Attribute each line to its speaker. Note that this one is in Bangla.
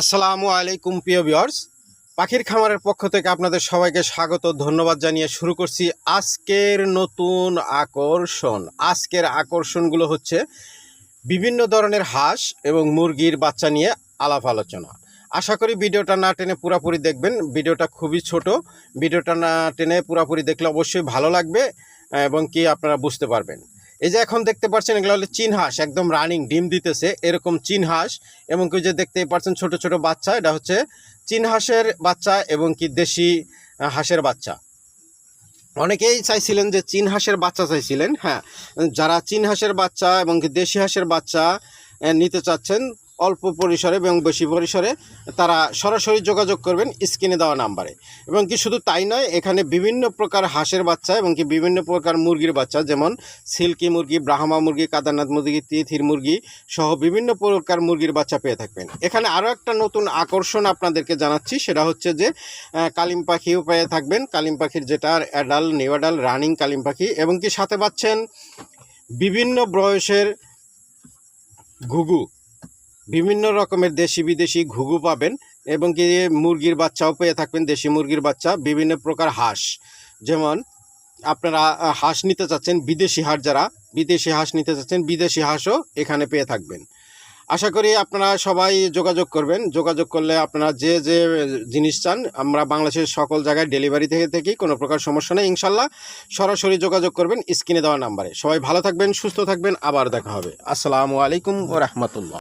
Speaker 1: আসসালামু আলাইকুম, প্রিয় ভিউয়ার্স। পাখির খামারের পক্ষ থেকে আপনাদের সবাইকে স্বাগত, ধন্যবাদ জানিয়ে শুরু করছি আজকের নতুন আকর্ষণ। আজকের আকর্ষণগুলো হচ্ছে বিভিন্ন ধরনের হাঁস এবং মুরগির বাচ্চা নিয়ে আলাপ আলোচনা। আশা করি ভিডিওটা না টেনে পুরাপুরি দেখবেন। ভিডিওটা খুবই ছোট। ভিডিওটা না টেনে পুরাপুরি দেখলে অবশ্যই ভালো লাগবে এবং কি আপনারা বুঝতে পারবেন। এই যে এখন দেখতে পাচ্ছেন, এগুলো হলো চিন হাঁস, একদম রানিং ডিম দিতেছে, এরকম চিন হাঁস। এবং কি যে দেখতেই পাচ্ছেন, ছোট ছোট বাচ্চা, এটা হচ্ছে চীন হাঁসের বাচ্চা এবং কি দেশি হাঁসের বাচ্চা। অনেকেই চাইছিলেন যে চীন হাঁসের বাচ্চা চাইছিলেন হ্যাঁ। যারা চীন হাঁসের বাচ্চা এবং কি দেশি হাঁসের বাচ্চা নিতে চাচ্ছেন অল্প পরিসরে এবং বেশি পরিসরে তারা সরাসরি যোগাযোগ করবেন স্ক্রিনে দেওয়া নাম্বারে। এবং কি শুধু তাই নয়, এখানে বিভিন্ন প্রকার হাঁসের বাচ্চা এবং কি বিভিন্ন প্রকার মুরগির বাচ্চা, যেমন সিল্কি মুরগি, ব্রাহ্মা মুরগি, কাদারনাথ মুরগি, তিথির মুরগি সহ বিভিন্ন প্রকার মুরগির বাচ্চা পেয়ে থাকবেন। এখানে আরও একটা নতুন আকর্ষণ আপনাদেরকে জানাচ্ছি, সেটা হচ্ছে যে কালিম পাখিও পেয়ে থাকবেন। কালিম পাখির যেটা অ্যাডাল, নিউ অ্যাডাল, রানিং কালিম পাখি এবং কি সাথে পাচ্ছেন বিভিন্ন বয়সের ঘুঘু। বিভিন্ন রকমের দেশি বিদেশি ঘুঘু পাবেন এবং কি মুরগির বাচ্চাও পেয়ে থাকবেন, দেশি মুরগির বাচ্চা, বিভিন্ন প্রকার হাঁস। যেমন আপনারা হাঁস নিতে চাচ্ছেন, বিদেশি হাঁস যারা, বিদেশি হাঁস নিতে চাচ্ছেন, বিদেশি হাঁসও এখানে পেয়ে থাকবেন। আশা করি আপনারা সবাই যোগাযোগ করবেন। যোগাযোগ করলে আপনারা যে যে জিনিস চান, আমরা বাংলাদেশের সকল জায়গায় ডেলিভারি থেকে, থেকেই কোনো প্রকার সমস্যা নেই, ইনশাল্লাহ। সরাসরি যোগাযোগ করবেন স্ক্রিনে দেওয়া নাম্বারে। সবাই ভালো থাকবেন, সুস্থ থাকবেন, আবার দেখা হবে। আসসালামু আলাইকুম ও রহমতুল্লাহ।